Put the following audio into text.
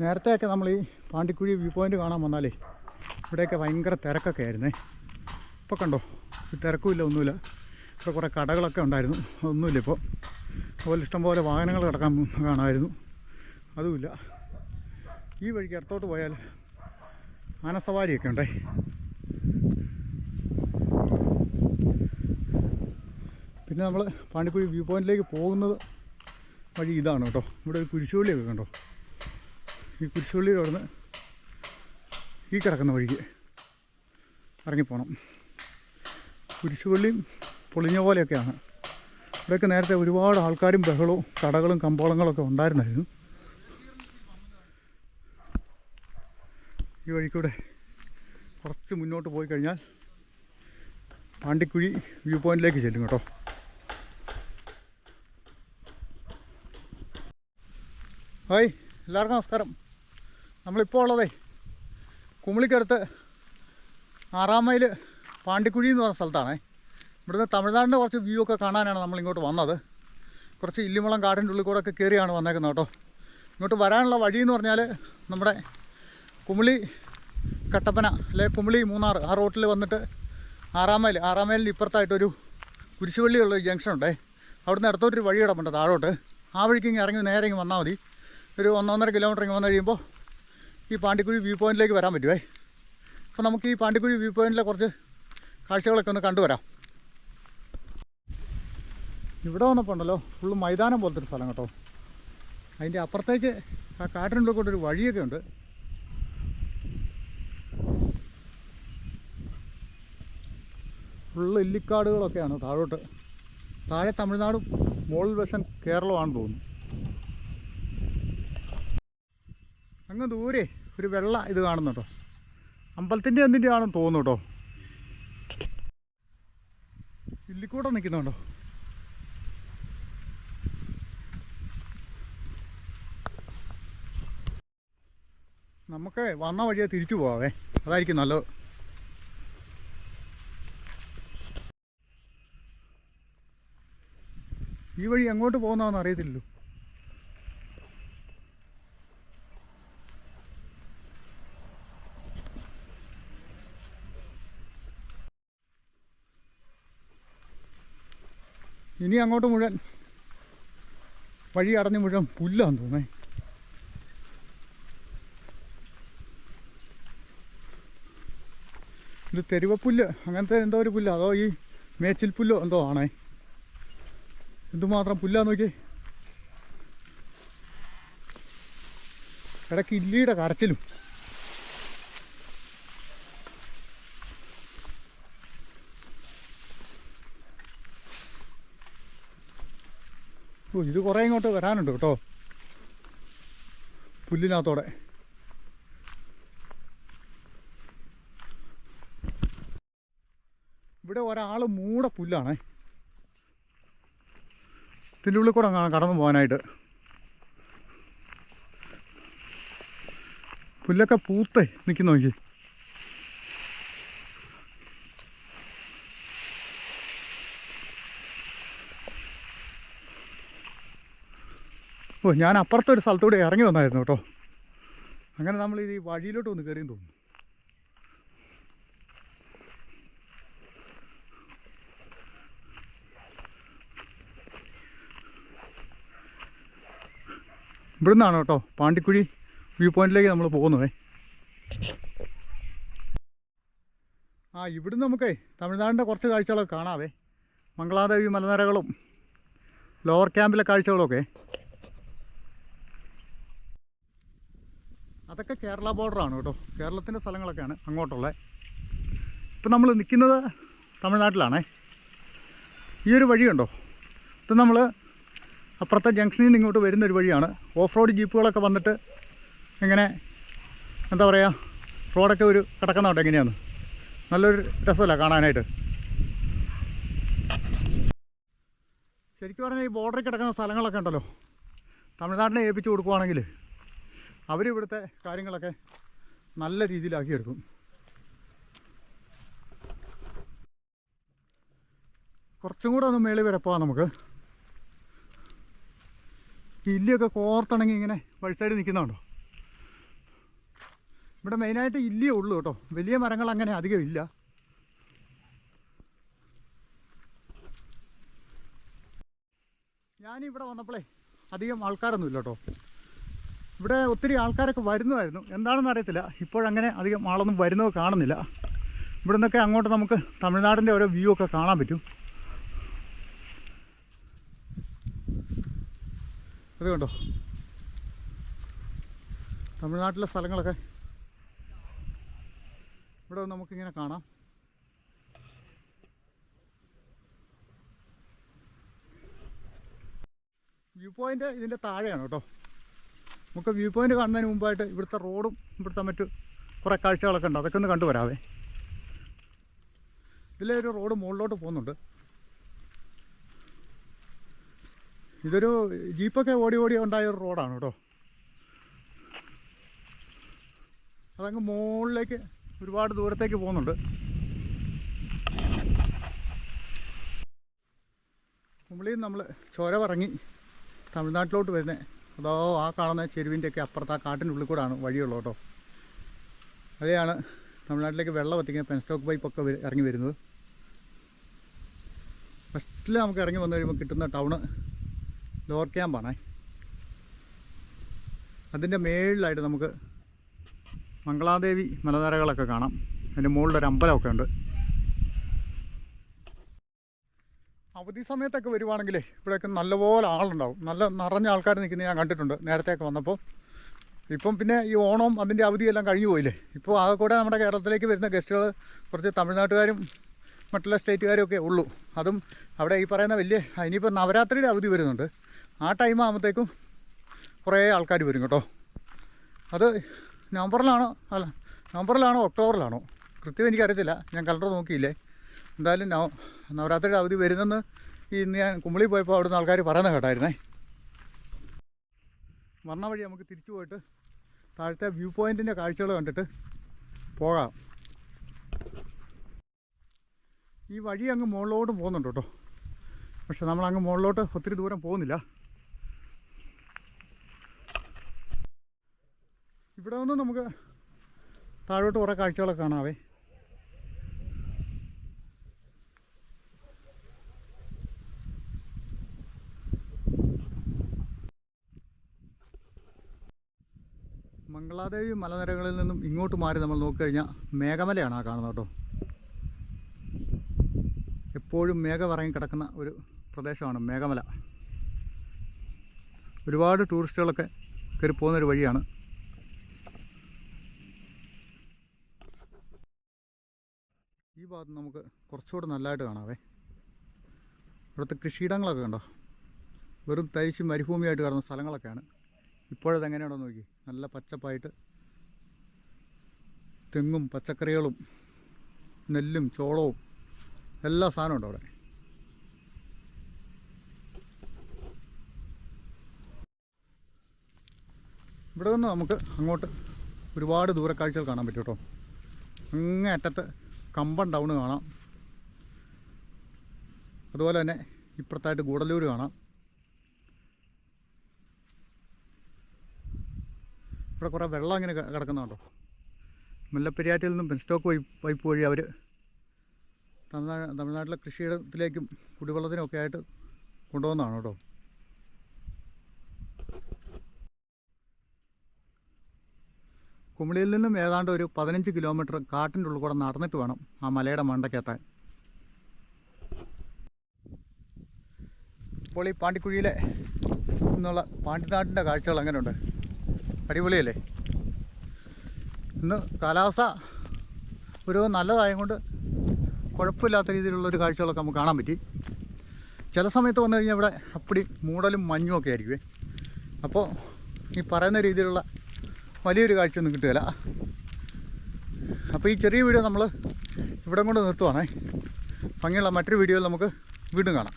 നേരത്തെയൊക്കെ നമ്മൾ ഈ പാണ്ടിക്കുഴി വ്യൂ പോയിന്റ് കാണാൻ വന്നാലേ ഇവിടെയൊക്കെ ഭയങ്കര തിരക്കൊക്കെ ആയിരുന്നേ. ഇപ്പോൾ കണ്ടോ തിരക്കുമില്ല ഒന്നുമില്ല. ഇവിടെ കുറേ കടകളൊക്കെ ഉണ്ടായിരുന്നു ഒന്നുമില്ല ഇപ്പോൾ അതുപോലെ ഇഷ്ടംപോലെ വാഹനങ്ങൾ കിടക്കാൻ കാണാമായിരുന്നു അതുമില്ല. ഈ വഴിക്ക് ഇടത്തോട്ട് പോയാൽ ആനസവാരിയൊക്കെ ഉണ്ടേ. പിന്നെ നമ്മൾ പാണ്ടിക്കുഴി വ്യൂ പോയിന്റിലേക്ക് പോകുന്നത് വഴി ഇതാണ് കേട്ടോ. ഇവിടെ ഒരു കുരിശുപള്ളിയൊക്കെ കണ്ടോ. ഈ കുരിശുള്ളിയിൽ അവിടുന്ന് ഈ കിടക്കുന്ന വഴിക്ക് ഇറങ്ങിപ്പോണം. കുരിശുപള്ളിയും പൊളിഞ്ഞ പോലെയൊക്കെയാണ്. ഇവിടെയൊക്കെ നേരത്തെ ഒരുപാട് ആൾക്കാരും ബഹളവും കടകളും കമ്പോളങ്ങളൊക്കെ ഉണ്ടായിരുന്നായിരുന്നു. ഈ വഴിക്കൂടെ കുറച്ച് മുന്നോട്ട് പോയി കഴിഞ്ഞാൽ പാണ്ടിക്കുഴി വ്യൂ പോയിന്റിലേക്ക് ചെല്ലും കേട്ടോ. ഹായ് എല്ലാവർക്കും നമസ്കാരം. നമ്മളിപ്പോൾ ഉള്ളതേ കുമിളിക്കടുത്ത് ആറാം മൈൽ പാണ്ടിക്കുഴി എന്ന് പറഞ്ഞ സ്ഥലത്താണേ. ഇവിടുന്ന് തമിഴ്നാടിന്റെ കുറച്ച് വ്യൂ ഒക്കെ കാണാനാണ് നമ്മൾ ഇങ്ങോട്ട് വന്നത്. കുറച്ച് ഇല്ലിമുളം കാടിന്റെ ഉള്ളിൽ കൂടെ ഒക്കെ കയറിയാണ് വന്നേക്കുന്നത് കേട്ടോ. ഇങ്ങോട്ട് വരാനുള്ള വഴി എന്ന് പറഞ്ഞാൽ നമ്മുടെ കുമിളി കട്ടപ്പന അല്ലെ കുമിളി മൂന്നാർ ആ റോട്ടിൽ വന്നിട്ട് ആറാം മൈൽ ആറാം മൈലിന് ഇപ്പുറത്തായിട്ടൊരു കുരിശുപള്ളിയുള്ള ജംഗ്ഷൻ ഉണ്ടേ. അവിടുന്ന് ഇടത്തോട്ടൊരു വഴി കിടപ്പുണ്ട് താഴോട്ട്. ആ വഴിക്ക് ഇങ്ങനെ ഇറങ്ങി നേരെ ഇങ്ങ് വന്നാൽ മതി. ഒരു ഒന്നൊന്നര കിലോമീറ്റർ ഇങ്ങ് വന്നു കഴിയുമ്പോൾ ഈ പാണ്ടിക്കുഴി വ്യൂ പോയിന്റിലേക്ക് വരാൻ പറ്റുമേ അപ്പോൾ നമുക്ക് ഈ പാണ്ടിക്കുഴി വ്യൂ പോയിന്റിലെ കുറച്ച് കാഴ്ചകളൊക്കെ ഒന്ന് കണ്ടുവരാം. ഇവിടെ വന്നപ്പോൾ ഉണ്ടല്ലോ ഫുള്ള് മൈതാനം പോലത്തെ ഒരു സ്ഥലം കേട്ടോ. അതിന്റെ അപ്പുറത്തേക്ക് ആ കാട്ടിനുള്ളിൽ വഴിയൊക്കെ ഉണ്ട്. ഫുള്ള് ഇല്ലിക്കാടുകളൊക്കെയാണ് താഴോട്ട്. താഴെ തമിഴ്നാടും മുകളിൽ വശം കേരളമാണെന്ന് തോന്നുന്നു. അങ്ങ് ദൂരെ ഒരു വെള്ള ഇത് കാണുന്നുണ്ടോ അമ്പലത്തിന്റെ എന്തിന്റെ ആണെന്ന് തോന്നുന്നു കേട്ടോ. ഇല്ലിക്കൂടെ നിൽക്കുന്നുണ്ടോ നമുക്ക് വന്ന വഴിയെ തിരിച്ചു പോവാവേ. അതായിരിക്കും നല്ലത്. ഈ വഴി എങ്ങോട്ട് പോകുന്നതെന്ന് അറിയത്തില്ലല്ലോ. ഇനി അങ്ങോട്ട് മുഴുവൻ വഴി അടഞ്ഞ് മുഴുവൻ പുല്ലാന്ന് തോന്നേ. ഇത് തെരുവപ്പുല്ല് അങ്ങനത്തെ എന്തോ ഒരു പുല്ല് അതോ ഈ മേച്ചിൽ പുല്ലോ എന്തോ ആണേ. എന്തുമാത്രം പുല്ലാ നോക്കി ഇടയ്ക്ക് ഇല്ലിയുടെ കരച്ചിലും. ഓ ഇത് കുറേ ഇങ്ങോട്ട് വരാനുണ്ട് കേട്ടോ. പുല്ലിനകത്തോടെ. ഇവിടെ ഒരാൾ മൂടെ പുല്ലാണേ. ഇതിന്റെ ഉള്ളിൽ കൂടെ കടന്നു പോകാനായിട്ട്. പുല്ലൊക്കെ പൂത്തേ നിൽക്കുന്നു നോക്കി. ഓ ഞാൻ അപ്പുറത്തൊരു സ്ഥലത്തൂടെ ഇറങ്ങി വന്നായിരുന്നു കേട്ടോ. അങ്ങനെ നമ്മൾ ഈ വഴിയിലോട്ട് ഒന്ന് കയറിയെന്ന് തോന്നുന്നു. ഇവിടുന്നാണ് കേട്ടോ പാണ്ടിക്കുഴി വ്യൂ പോയിന്റിലേക്ക് നമ്മൾ പോകുന്നതേ. ആ ഇവിടുന്ന് നമുക്കേ തമിഴ്നാടിന്റെ കുറച്ച് കാഴ്ചകളൊക്കെ കാണാവേ. മംഗളാദേവി മലനിരകളും ലോവർ ക്യാമ്പിലെ കാഴ്ചകളൊക്കെ. അതൊക്കെ കേരള ബോർഡറാണ് കേട്ടോ. കേരളത്തിന്റെ സ്ഥലങ്ങളൊക്കെയാണ് അങ്ങോട്ടുള്ളത് ഇപ്പം നമ്മൾ നിൽക്കുന്നത് തമിഴ്നാട്ടിലാണേ. ഈ ഒരു വഴിയുണ്ടോ ഇത് നമ്മൾ അപ്പുറത്തെ ജംഗ്ഷനിൽ നിന്ന് ഇങ്ങോട്ട് വരുന്നൊരു വഴിയാണ്. ഓഫ് റോഡ് ജീപ്പുകളൊക്കെ വന്നിട്ട് ഇങ്ങനെ എന്താ പറയുക റോഡൊക്കെ ഒരു കിടക്കുന്നുണ്ട് എങ്ങനെയാണ്? നല്ലൊരു രസമല്ല കാണാനായിട്ട്. ശരിക്കും പറഞ്ഞാൽ ഈ ബോർഡറിൽ കിടക്കുന്ന സ്ഥലങ്ങളൊക്കെ ഉണ്ടല്ലോ. തമിഴ്നാടിനെ ഏൽപ്പിച്ച് കൊടുക്കുവാണെങ്കിൽ അവരിവിടുത്തെ കാര്യങ്ങളൊക്കെ നല്ല രീതിയിലാക്കിയെടുക്കും. കുറച്ചും കൂടെ ഒന്ന് മേളിൽ വരെ പോവാം നമുക്ക്. ഇല്ലിയൊക്കെ കോർത്തിണങ്ങി ഇങ്ങനെ വഴിസൈഡ് നിൽക്കുന്നുണ്ടോ ഇവിടെ മെയിനായിട്ട് ഇല്ലിയേ ഉള്ളൂ കേട്ടോ. വലിയ മരങ്ങൾ അങ്ങനെ അധികം ഇല്ല. ഞാനിവിടെ വന്നപ്പോഴേ അധികം ആൾക്കാരൊന്നുമില്ല കേട്ടോ. ഇവിടെ ഒത്തിരി ആൾക്കാരൊക്കെ വരുന്നതായിരുന്നു എന്താണെന്ന് അറിയത്തില്ല. ഇപ്പോഴങ്ങനെ അധികം ആളൊന്നും വരുന്നതോ കാണുന്നില്ല. ഇവിടെ നിന്നൊക്കെ അങ്ങോട്ട് നമുക്ക് തമിഴ്നാടിന്റെ ഓരോ വ്യൂ ഒക്കെ കാണാൻ പറ്റും. അത് കണ്ടോ? തമിഴ്നാട്ടിലെ സ്ഥലങ്ങളൊക്കെ ഇവിടെ നമുക്കിങ്ങനെ കാണാം. വ്യൂ പോയിന്റ് ഇതിന്റെ താഴെയാണ് കേട്ടോ. നമുക്ക് വ്യൂ പോയിന്റ് കാണുന്നതിന് മുമ്പായിട്ട് ഇവിടുത്തെ റോഡും ഇവിടുത്തെ മറ്റ് കുറേ കാഴ്ചകളൊക്കെ ഉണ്ട്. അതൊക്കെ ഒന്ന് കണ്ടുവരാവേ ഇതിലെ ഒരു റോഡ് മുകളിലോട്ട് പോകുന്നുണ്ട്. ഇതൊരു ജീപ്പൊക്കെ ഓടി ഓടി ഉണ്ടായ ഒരു റോഡാണ് കേട്ടോ. അതങ്ങ് മുകളിലേക്ക് ഒരുപാട് ദൂരത്തേക്ക് പോകുന്നുണ്ട്. കുമ്പളിയിൽ നമ്മൾ ചോര പറങ്ങി തമിഴ്നാട്ടിലോട്ട് വരുന്നത് അതോ ആ കാണുന്ന ചെരുവിന്റെയൊക്കെ അപ്പുറത്ത് ആ കാട്ടിന്റെ ഉള്ളിൽ കൂടാണ് വഴിയുള്ളൂ കേട്ടോ. അതെയാണ് തമിഴ്നാട്ടിലേക്ക് വെള്ളം എത്തിക്കുന്ന പെൻസ്റ്റോക്ക് പൈപ്പൊക്കെ ഇറങ്ങി വരുന്നത്. ഫസ്റ്റിൽ നമുക്ക് ഇറങ്ങി വന്നു കഴിയുമ്പോൾ കിട്ടുന്ന ടൗണ് ലോവർ ക്യാമ്പാണേ അതിന്റെ മേളിലായിട്ട് നമുക്ക് മംഗളാദേവി മലനിരകളൊക്കെ കാണാം. അതിന്റെ മുകളിലൊരു അമ്പലമൊക്കെ ഉണ്ട്. അവധി സമയത്തൊക്കെ വരുവാണെങ്കിലേ ഇവിടെയൊക്കെ നല്ലപോലെ ആളുണ്ടാവും. നല്ല നിറഞ്ഞ ആൾക്കാർ നിൽക്കുന്ന ഞാൻ കണ്ടിട്ടുണ്ട് നേരത്തെയൊക്കെ വന്നപ്പോൾ. ഇപ്പം പിന്നെ ഈ ഓണവും അതിന്റെ അവധിയെല്ലാം കഴിഞ്ഞു പോയില്ലേ? ഇപ്പോൾ ആകെ കൂടെ നമ്മുടെ കേരളത്തിലേക്ക് വരുന്ന ഗസ്റ്റുകൾ കുറച്ച് തമിഴ്നാട്ടുകാരും മറ്റുള്ള സ്റ്റേറ്റുകാരും ഒക്കെ ഉള്ളൂ. അതും അവിടെ ഈ പറയുന്ന വലിയ ഇനിയിപ്പോൾ നവരാത്രിയുടെ അവധി വരുന്നുണ്ട്. ആ ടൈം ആകുമ്പോഴത്തേക്കും കുറേ ആൾക്കാർ വരും കേട്ടോ. അത് നവംബറിലാണോ? അല്ല നവംബറിലാണോ ഒക്ടോബറിലാണോ? കൃത്യം എനിക്കറിയത്തില്ല. ഞാൻ കലണ്ടർ നോക്കിയില്ലേ? എന്തായാലും നവ നവരാത്രിയുടെ അവധി വരുന്നെന്ന് ഈ ഇന്ന് ഞാൻ കുമ്പളി പോയപ്പോൾ അവിടുന്ന് ആൾക്കാർ പറയുന്നത് കേട്ടായിരുന്നേ. വന്ന വഴി നമുക്ക് തിരിച്ചു പോയിട്ട് താഴത്തെ വ്യൂ പോയിന്റിന്റെ കാഴ്ചകൾ കണ്ടിട്ട് പോകാം. ഈ വഴി അങ്ങ് മുകളിലോട്ടും പോകുന്നുണ്ട് കേട്ടോ. പക്ഷെ നമ്മൾ അങ്ങ് മുകളിലോട്ട് ഒത്തിരി ദൂരം പോകുന്നില്ല. ഇവിടെ നിന്ന് നമുക്ക് താഴോട്ട് കുറേ കാഴ്ചകളൊക്കെ കാണാവേ. മംഗളാദേവി മലനിരകളിൽ നിന്നും ഇങ്ങോട്ട് മാറി നമ്മൾ നോക്കിക്കഴിഞ്ഞാൽ മേഘമലയാണ് ആ കാണുന്നത് കേട്ടോ. എപ്പോഴും മേഘം ഇറങ്ങി കിടക്കുന്ന ഒരു പ്രദേശമാണ് മേഘമല. ഒരുപാട് ടൂറിസ്റ്റുകളൊക്കെ കയറി പോകുന്നൊരു വഴിയാണ്. ഈ ഭാഗത്ത് നമുക്ക് കുറച്ചുകൂടെ നല്ലതായിട്ട് കാണാവേ. ഇവിടുത്തെ കൃഷിയിടങ്ങളൊക്കെ കണ്ടോ? വെറും തരിശ് മരുഭൂമിയായിട്ട് കിടന്ന സ്ഥലങ്ങളൊക്കെയാണ്. ഇപ്പോഴത് എങ്ങനെയാണോ നോക്കി. നല്ല പച്ചപ്പായിട്ട് തെങ്ങും പച്ചക്കറികളും നെല്ലും ചോളവും എല്ലാ സാധനവും ഉണ്ട് അവിടെ. ഇവിടെ നിന്ന് നമുക്ക് അങ്ങോട്ട് ഒരുപാട് ദൂരക്കാഴ്ചകൾ കാണാൻ പറ്റും കേട്ടോ. അങ്ങേ അറ്റത്ത് കമ്പം ടൗണ് കാണാം. അതുപോലെ തന്നെ ഇപ്പുറത്തായിട്ട് ഗൂഡലൂർ കാണാം. ഇവിടെ കുറേ വെള്ളം അങ്ങനെ കിടക്കുന്നുണ്ടോ? മുല്ലപ്പെരിയാറ്റിൽ നിന്നും പെൻസ്റ്റോക്ക് പൈപ്പ് പൈപ്പ് വഴി അവർ തമിഴ്നാട് തമിഴ്നാട്ടിലെ കൃഷിയിടത്തിലേക്കും കുടിവെള്ളത്തിനൊക്കെ ആയിട്ട് കൊണ്ടുപോകുന്നതാണ് കേട്ടോ. കുമിളിയിൽ നിന്നും ഏതാണ്ട് ഒരു പതിനഞ്ച് കിലോമീറ്റർ കാട്ടിന്റെ ഉള്ളിൽ കൂടെ നടന്നിട്ട് വേണം ആ മലയുടെ മണ്ടക്കെത്താൻ ഇപ്പോൾ ഈ പാണ്ടിക്കുഴിയിലെ നിന്നുള്ള പാണ്ടിനാട്ടിന്റെ കാഴ്ചകൾ എങ്ങനെയുണ്ട്? അടിപൊളിയല്ലേ? ഇന്ന് കാലാവസ്ഥ ഒരു നല്ലതായതുകൊണ്ട് കുഴപ്പമില്ലാത്ത രീതിയിലുള്ള ഒരു കാഴ്ചകളൊക്കെ നമുക്ക് കാണാൻ പറ്റി. ചില സമയത്ത് വന്നു കഴിഞ്ഞാൽ ഇവിടെ അപ്പടി മൂടലും മഞ്ഞും ഒക്കെ ആയിരിക്കുമേ അപ്പോൾ ഈ പറയുന്ന രീതിയിലുള്ള വലിയൊരു കാഴ്ചയൊന്നും കിട്ടുകയില്ല. അപ്പോൾ ഈ ചെറിയ വീഡിയോ നമ്മൾ ഇവിടെ കൊണ്ട് നിർത്തുവാണേ. ഭംഗിയുള്ള മറ്റൊരു വീഡിയോയിൽ നമുക്ക് വീണ്ടും കാണാം.